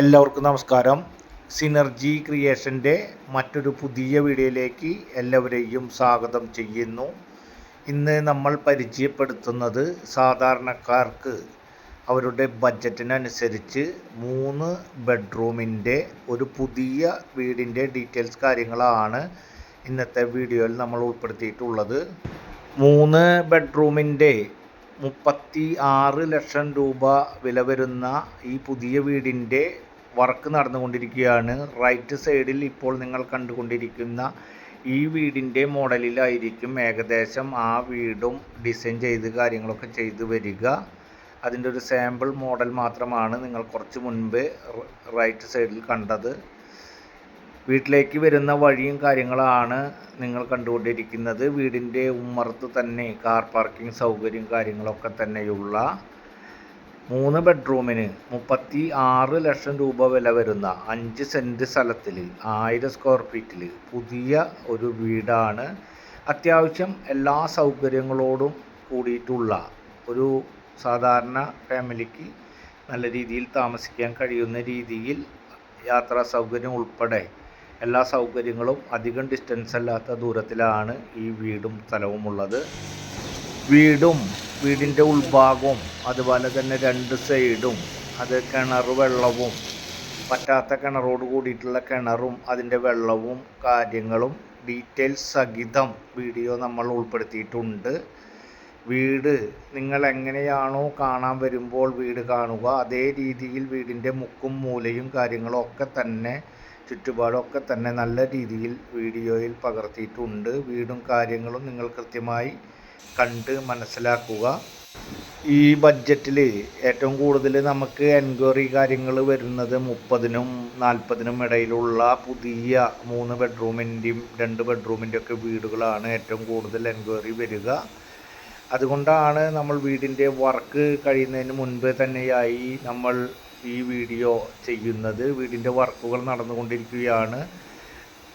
എല്ലാവർക്കും നമസ്കാരം. സിനർജി ക്രിയേഷന്റെ മറ്റൊരു പുതിയ വീഡിയോയിലേക്ക് എല്ലാവരെയും സ്വാഗതം ചെയ്യുന്നു. ഇന്ന് നമ്മൾ പരിചയപ്പെടുത്തുന്നത് സാധാരണക്കാർക്ക് അവരുടെ ബഡ്ജറ്റിനനുസരിച്ച് മൂന്ന് ബെഡ്റൂമിന്റെ ഒരു പുതിയ വീടിന്റെ ഡീറ്റെയിൽസ് കാര്യങ്ങളാണ് ഇന്നത്തെ വീഡിയോയിൽ നമ്മൾ ഉൾപ്പെടുത്തിയിട്ടുള്ളത്. മൂന്ന് ബെഡ്റൂമിന്റെ മുപ്പത്തി ആറ് ലക്ഷം രൂപ വില വരുന്ന ഈ പുതിയ വീടിന്റെ വർക്ക് നടന്നുകൊണ്ടിരിക്കുകയാണ്. റൈറ്റ് സൈഡിൽ ഇപ്പോൾ നിങ്ങൾ കണ്ടുകൊണ്ടിരിക്കുന്ന ഈ വീടിന്റെ മോഡലിലായിരിക്കും ഏകദേശം ആ വീടും ഡിസൈൻ ചെയ്ത് കാര്യങ്ങളൊക്കെ ചെയ്ത് വരിക. അതിന്റെ ഒരു സാമ്പിൾ മോഡൽ മാത്രമാണ് നിങ്ങൾ കുറച്ച് മുൻപ് റൈറ്റ് സൈഡിൽ കണ്ടത്. വീട്ടിലേക്ക് വരുന്ന വഴിയും കാര്യങ്ങളാണ് നിങ്ങൾ കണ്ടുകൊണ്ടിരിക്കുന്നത്. വീടിന്റെ ഉമ്മറത്ത് തന്നെ കാർ പാർക്കിംഗ് സൗകര്യം കാര്യങ്ങളൊക്കെ തന്നെയുള്ള മൂന്ന് ബെഡ്റൂമിന് മുപ്പത്തി ആറ് ലക്ഷം രൂപ വില വരുന്ന അഞ്ച് സെന്റ് സ്ഥലത്തിൽ ആയിരം സ്ക്വയർ ഫീറ്റിൽ പുതിയ ഒരു വീടാണ്. അത്യാവശ്യം എല്ലാ സൗകര്യങ്ങളോടും കൂടിയിട്ടുള്ള ഒരു സാധാരണ ഫാമിലിക്ക് നല്ല രീതിയിൽ താമസിക്കാൻ കഴിയുന്ന രീതിയിൽ യാത്രാ സൗകര്യം ഉൾപ്പെടെ എല്ലാ സൗകര്യങ്ങളും അധികം ഡിസ്റ്റൻസ് അല്ലാത്ത ദൂരത്തിലാണ് ഈ വീടും സ്ഥലവും ഉള്ളത്. വീടും വീടിന്റെ ഉൾഭാഗവും അതുപോലെ തന്നെ രണ്ട് സൈഡും അത് കിണർ വെള്ളവും പറ്റാത്ത കിണറോട് കൂടിയിട്ടുള്ള കിണറും അതിന്റെ വെള്ളവും കാര്യങ്ങളും ഡീറ്റെയിൽസ് സഹിതം വീഡിയോ നമ്മൾ ഉൾപ്പെടുത്തിയിട്ടുണ്ട്. വീട് നിങ്ങൾ എങ്ങനെയാണോ കാണാൻ വരുമ്പോൾ വീട് കാണുക അതേ രീതിയിൽ വീടിന്റെ മുക്കും മൂലയും കാര്യങ്ങളും ഒക്കെ തന്നെ ചുറ്റുപാടൊക്കെ തന്നെ നല്ല രീതിയിൽ വീഡിയോയിൽ പകർത്തിയിട്ടുണ്ട്. വീടും കാര്യങ്ങളും നിങ്ങൾ കൃത്യമായി കണ്ട് മനസ്സിലാക്കുക. ഈ ബഡ്ജറ്റിൽ ഏറ്റവും കൂടുതൽ നമുക്ക് എൻക്വയറി കാര്യങ്ങൾ വരുന്നത് മുപ്പതിനും നാൽപ്പതിനും ഇടയിലുള്ള പുതിയ മൂന്ന് ബെഡ്റൂമിന്റെയും രണ്ട് ബെഡ്റൂമിന്റെ ഒക്കെ വീടുകളാണ് ഏറ്റവും കൂടുതൽ എൻക്വയറി വരിക. അതുകൊണ്ടാണ് നമ്മൾ വീടിന്റെ വർക്ക് കഴിയുന്നതിന് മുൻപ് തന്നെയായി നമ്മൾ ഈ വീഡിയോ ചെയ്യുന്നത് വീടിന്റെ വർക്കുകൾ നടന്നുകൊണ്ടിരിക്കുകയാണ്.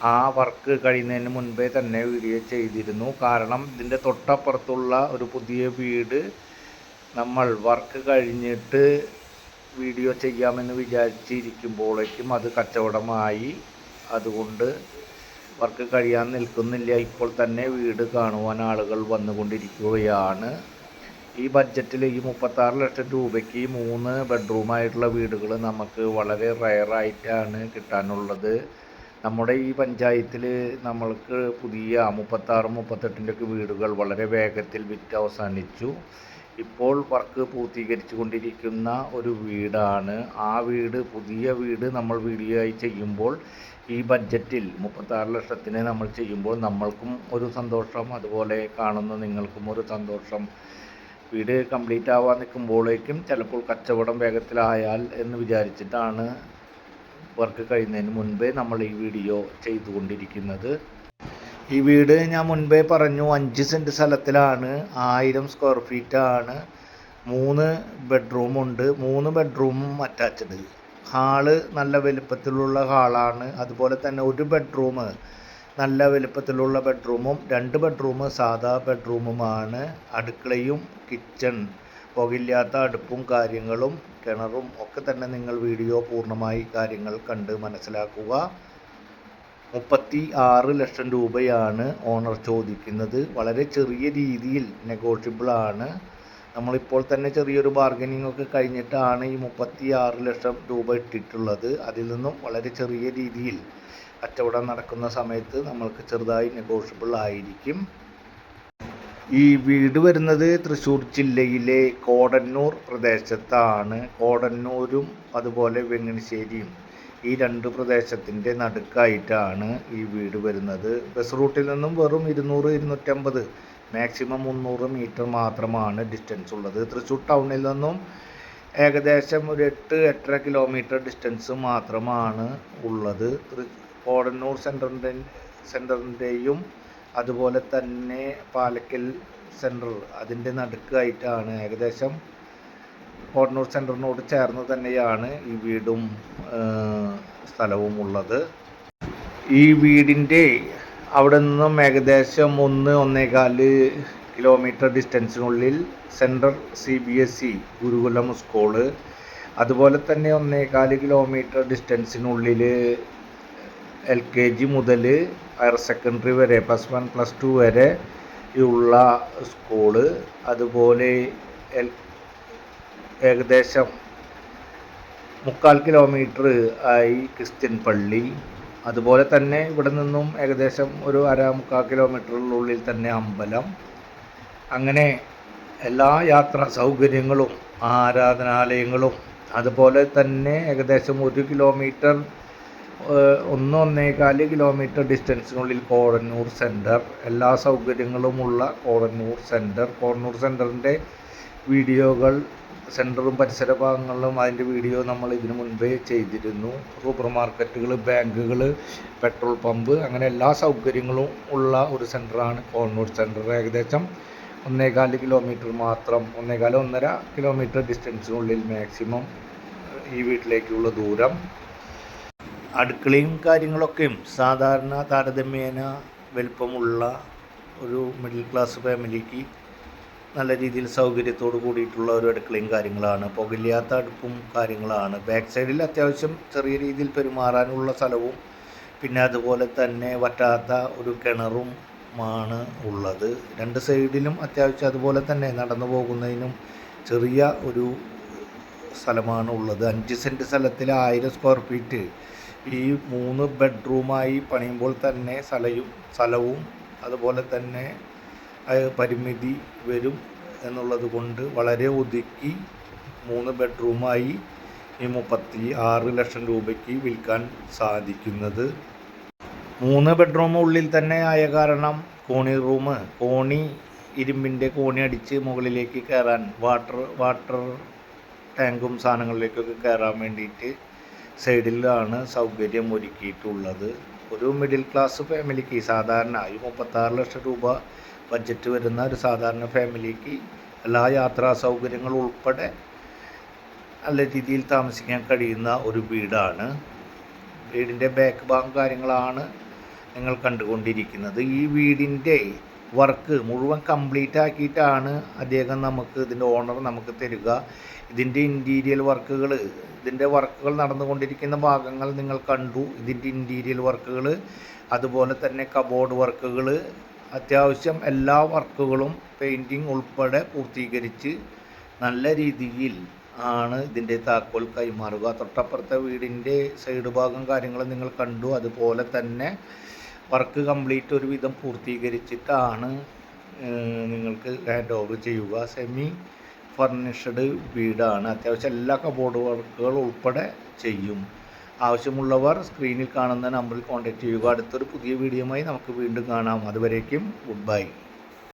ആ വർക്ക് കഴിയുന്നതിന് മുൻപേ തന്നെ വീഡിയോ ചെയ്തിരുന്നു. കാരണം ഇതിന്റെ തൊട്ടപ്പുറത്തുള്ള ഒരു പുതിയ വീട് നമ്മൾ വർക്ക് കഴിഞ്ഞിട്ട് വീഡിയോ ചെയ്യാമെന്ന് വിചാരിച്ചിരിക്കുമ്പോഴേക്കും അത് കച്ചവടമായി. അതുകൊണ്ട് വർക്ക് കഴിയാൻ നിൽക്കുന്നില്ല. ഇപ്പോൾ തന്നെ വീട് കാണുവാൻ ആളുകൾ വന്നുകൊണ്ടിരിക്കുകയാണ്. ഈ ബഡ്ജറ്റിൽ ഈ മുപ്പത്താറ് ലക്ഷം രൂപയ്ക്ക് മൂന്ന് ബെഡ്റൂമായിട്ടുള്ള വീടുകൾ നമുക്ക് വളരെ റയറായിട്ടാണ് കിട്ടാനുള്ളത്. നമ്മുടെ ഈ പഞ്ചായത്തിൽ നമ്മൾക്ക് പുതിയ മുപ്പത്താറ് മുപ്പത്തെട്ടിന്റെയൊക്കെ വീടുകൾ വളരെ വേഗത്തിൽ വിറ്റ് അവസാനിച്ചു. ഇപ്പോൾ വർക്ക് പൂർത്തീകരിച്ചു കൊണ്ടിരിക്കുന്ന ഒരു വീടാണ്. ആ വീട് പുതിയ വീട് നമ്മൾ വീഡിയോ ആയി ചെയ്യുമ്പോൾ ഈ ബഡ്ജറ്റിൽ മുപ്പത്താറ് ലക്ഷത്തിന് നമ്മൾ ചെയ്യുമ്പോൾ നമ്മൾക്കും ഒരു സന്തോഷം അതുപോലെ കാണുന്ന നിങ്ങൾക്കും ഒരു സന്തോഷം. വീട് കംപ്ലീറ്റ് ആവാൻ നിൽക്കുമ്പോഴേക്കും ചിലപ്പോൾ കച്ചവടം വേഗത്തിലായാൽ എന്ന് വിചാരിച്ചിട്ടാണ് വർക്ക് കഴിയുന്നതിന് മുൻപേ നമ്മൾ ഈ വീഡിയോ ചെയ്തുകൊണ്ടിരിക്കുന്നത്. ഈ വീട് ഞാൻ മുൻപേ പറഞ്ഞു അഞ്ച് സെന്റ് സ്ഥലത്തിലാണ് ആയിരം സ്ക്വയർ ഫീറ്റ് ആണ്. മൂന്ന് ബെഡ്റൂമുണ്ട് മൂന്ന് ബെഡ്റൂമും അറ്റാച്ച്ഡ് ഹാൾ നല്ല വലുപ്പത്തിലുള്ള ഹാളാണ് അതുപോലെ തന്നെ ഒരു ബെഡ്റൂം നല്ല വലുപ്പത്തിലുള്ള ബെഡ്റൂമും രണ്ട് ബെഡ്റൂം സാധാ ബെഡ്റൂമുമാണ് അടുക്കളയും കിച്ചൺ പുകയില്ലാത്ത അടുപ്പും കാര്യങ്ങളും കിണറും ഒക്കെ തന്നെ നിങ്ങൾ വീഡിയോ പൂർണമായി കാര്യങ്ങൾ കണ്ട് മനസ്സിലാക്കുക. മുപ്പത്തി ആറ് ലക്ഷം രൂപയാണ് ഓണർ ചോദിക്കുന്നത്. വളരെ ചെറിയ രീതിയിൽ നെഗോഷ്യബിളാണ് നമ്മളിപ്പോൾ തന്നെ ചെറിയൊരു ബാർഗനിങ് ഒക്കെ കഴിഞ്ഞിട്ടാണ് ഈ മുപ്പത്തി ആറ് ലക്ഷം രൂപ ഇട്ടിട്ടുള്ളത്. അതിൽ നിന്നും വളരെ ചെറിയ രീതിയിൽ കച്ചവടം നടക്കുന്ന സമയത്ത് നമ്മൾക്ക് ചെറുതായി നെഗോഷ്യബിൾ ആയിരിക്കും. ഈ വീട് വരുന്നത് തൃശ്ശൂർ ജില്ലയിലെ കോടന്നൂർ പ്രദേശത്താണ്. കോടന്നൂരും അതുപോലെ വെങ്ങണിശ്ശേരിയും ഈ രണ്ട് പ്രദേശത്തിന്റെ നടുക്കായിട്ടാണ് ഈ വീട് വരുന്നത്. ബസ് റൂട്ടിൽ നിന്നും വെറും ഇരുന്നൂറ് ഇരുന്നൂറ്റമ്പത് മാക്സിമം മുന്നൂറ് മീറ്റർ മാത്രമാണ് ഡിസ്റ്റൻസ് ഉള്ളത്. തൃശ്ശൂർ ടൗണിൽ നിന്നും ഏകദേശം ഒരു എട്ട് എട്ടര കിലോമീറ്റർ ഡിസ്റ്റൻസ് മാത്രമാണ് ഉള്ളത്. കോടന്നൂർ സെന്ററിന്റെ സെന്ററിന്റെയും അതുപോലെ തന്നെ പാലക്കൽ സെന്റർ അതിന്റെ നടുക്കായിട്ടാണ് ഏകദേശം കോടന്നൂർ സെന്ററിനോട് ചേർന്ന് തന്നെയാണ് ഈ വീടും സ്ഥലവും ഉള്ളത്. ഈ വീടിന്റെ അവിടെ നിന്നും ഏകദേശം ഒന്ന് ഒന്നേകാൽ kilometre ഡിസ്റ്റൻസിനുള്ളിൽ central C B S E Gurukulam school അതുപോലെ തന്നെ ഒന്നേകാൽ കിലോമീറ്റർ ഡിസ്റ്റൻസിനുള്ളിൽ എൽ കെ ജി മുതൽ ഹയർ സെക്കൻഡറി വരെ പ്ലസ് വൺ പ്ലസ് ടു വരെ ഉള്ള സ്കൂൾ. അതുപോലെ എൽ ഏകദേശം മുക്കാൽ കിലോമീറ്റർ ആയി ക്രിസ്ത്യൻ പള്ളി. അതുപോലെ തന്നെ ഇവിടെ നിന്നും ഏകദേശം ഒരു അര മുക്കാൽ കിലോമീറ്ററിനുള്ളിൽ തന്നെ അമ്പലം. അങ്ങനെ എല്ലാ യാത്രാ സൗകര്യങ്ങളും ആരാധനാലയങ്ങളും അതുപോലെ തന്നെ ഏകദേശം ഒരു കിലോമീറ്റർ ഒന്ന് ഒന്നേകാൽ കിലോമീറ്റർ ഡിസ്റ്റൻസിനുള്ളിൽ കോഴന്നൂർ സെന്റർ എല്ലാ സൗകര്യങ്ങളുമുള്ള കോഴന്നൂർ സെന്റർ കോഴന്നൂർ സെന്ററിന്റെ വീഡിയോകൾ സെന്ററും പരിസര ഭാഗങ്ങളിലും അതിന്റെ വീഡിയോ നമ്മൾ ഇതിനു മുൻപേ ചെയ്തിരുന്നു. സൂപ്പർ മാർക്കറ്റുകൾ ബാങ്കുകൾ പെട്രോൾ പമ്പ് അങ്ങനെ എല്ലാ സൗകര്യങ്ങളും ഉള്ള ഒരു സെന്ററാണ് കോഴന്നൂർ സെന്റർ ഏകദേശം ഒന്നേകാൽ കിലോമീറ്റർ മാത്രം ഒന്നേകാൽ ഒന്നര കിലോമീറ്റർ ഡിസ്റ്റൻസിനുള്ളിൽ മാക്സിമം ഈ വീട്ടിലേക്കുള്ള ദൂരം. അടുക്കളയും കാര്യങ്ങളൊക്കെയും സാധാരണ താരതമ്യേന വലിപ്പമുള്ള ഒരു മിഡിൽ ക്ലാസ് ഫാമിലിക്ക് നല്ല രീതിയിൽ സൗകര്യത്തോട് കൂടിയിട്ടുള്ള ഒരു അടുക്കളയും കാര്യങ്ങളാണ്. പുകയില്ലാത്ത അടുപ്പും കാര്യങ്ങളാണ്. ബാക്ക് സൈഡിൽ അത്യാവശ്യം ചെറിയ രീതിയിൽ പെരുമാറാനുള്ള സ്ഥലവും പിന്നെ അതുപോലെ തന്നെ വറ്റാത്ത ഒരു കിണറും ആണ് ഉള്ളത്. രണ്ട് സൈഡിലും അത്യാവശ്യം അതുപോലെ തന്നെ നടന്നു പോകുന്നതിനും ചെറിയ ഒരു സ്ഥലമാണ് ഉള്ളത്. അഞ്ച് സെന്റ് സ്ഥലത്തിൽ ആയിരം സ്ക്വയർ ഫീറ്റ് ഈ മൂന്ന് ബെഡ്റൂമായി പണിയുമ്പോൾ തന്നെ സ്ഥലയും സ്ഥലവും അതുപോലെ തന്നെ പരിമിതി വരും എന്നുള്ളത് കൊണ്ട് വളരെ ഒതുക്കി മൂന്ന് ബെഡ്റൂമായി ഈ മുപ്പത്തി ആറ് ലക്ഷം രൂപയ്ക്ക് വിൽക്കാൻ സാധിക്കുന്നത്. മൂന്ന് ബെഡ്റൂം ഉള്ളിൽ തന്നെ ആയ കാരണം കോണി റൂം കോണി ഇരുമ്പിന്റെ കോണി അടിച്ച് മുകളിലേക്ക് കയറാൻ വാട്ടർ വാട്ടർ ടാങ്കും സാധനങ്ങളിലേക്കൊക്കെ കയറാൻ വേണ്ടിയിട്ട് സൈഡിലാണ് സൗകര്യം ഒരുക്കിയിട്ടുള്ളത്. ഒരു മിഡിൽ ക്ലാസ് ഫാമിലിക്ക് സാധാരണ ഈ മുപ്പത്താറ് ലക്ഷം രൂപ ബഡ്ജറ്റ് വരുന്ന ഒരു സാധാരണ ഫാമിലിക്ക് എല്ലാ യാത്രാ സൗകര്യങ്ങളും ഉൾപ്പെടെ നല്ല രീതിയിൽ താമസിക്കാൻ കഴിയുന്ന ഒരു വീടാണ്. വീടിന്റെ ബാക്ക് ഭാഗം കാര്യങ്ങളാണ് നിങ്ങൾ കണ്ടുകൊണ്ടിരിക്കുന്നത്. ഈ വീടിന്റെ വർക്ക് മുഴുവൻ കംപ്ലീറ്റ് ആക്കിയിട്ടാണ് അദ്ദേഹം നമുക്ക് ഇതിന്റെ ഓണർ നമുക്ക് തരിക. ഇതിന്റെ ഇന്റീരിയൽ വർക്കുകൾ ഇതിന്റെ വർക്കുകൾ നടന്നുകൊണ്ടിരിക്കുന്ന ഭാഗങ്ങൾ നിങ്ങൾ കണ്ടു. ഇതിന്റെ ഇന്റീരിയൽ വർക്കുകൾ അതുപോലെ തന്നെ കബോർഡ് വർക്കുകൾ അത്യാവശ്യം എല്ലാ വർക്കുകളും പെയിന്റിങ് ഉൾപ്പെടെ പൂർത്തീകരിച്ച് നല്ല രീതിയിൽ ആണ് ഇതിന്റെ താക്കോൽ കൈമാറുക. തൊട്ടപ്പുറത്തെ വീടിന്റെ സൈഡ് ഭാഗം കാര്യങ്ങൾ നിങ്ങൾ കണ്ടു. അതുപോലെ തന്നെ വർക്ക് കംപ്ലീറ്റ് ഒരുവിധം പൂർത്തീകരിച്ചിട്ടാണ് ഏഹ്, നിങ്ങൾക്ക് ഹാൻഡ് ഓവർ ചെയ്യുക. സെമി ഫർണിഷ്ഡ് വീടാണ്. അത്യാവശ്യം എല്ലാ കബോർഡ് വർക്കുകൾ ഉൾപ്പെടെ ചെയ്യും. ആവശ്യമുള്ളവർ സ്ക്രീനിൽ കാണുന്ന നമ്പറിൽ കോൺടാക്റ്റ് ചെയ്യുക. അടുത്തൊരു പുതിയ വീഡിയോയുമായി നമുക്ക് വീണ്ടും കാണാം. അതുവരേക്കും ഗുഡ് ബൈ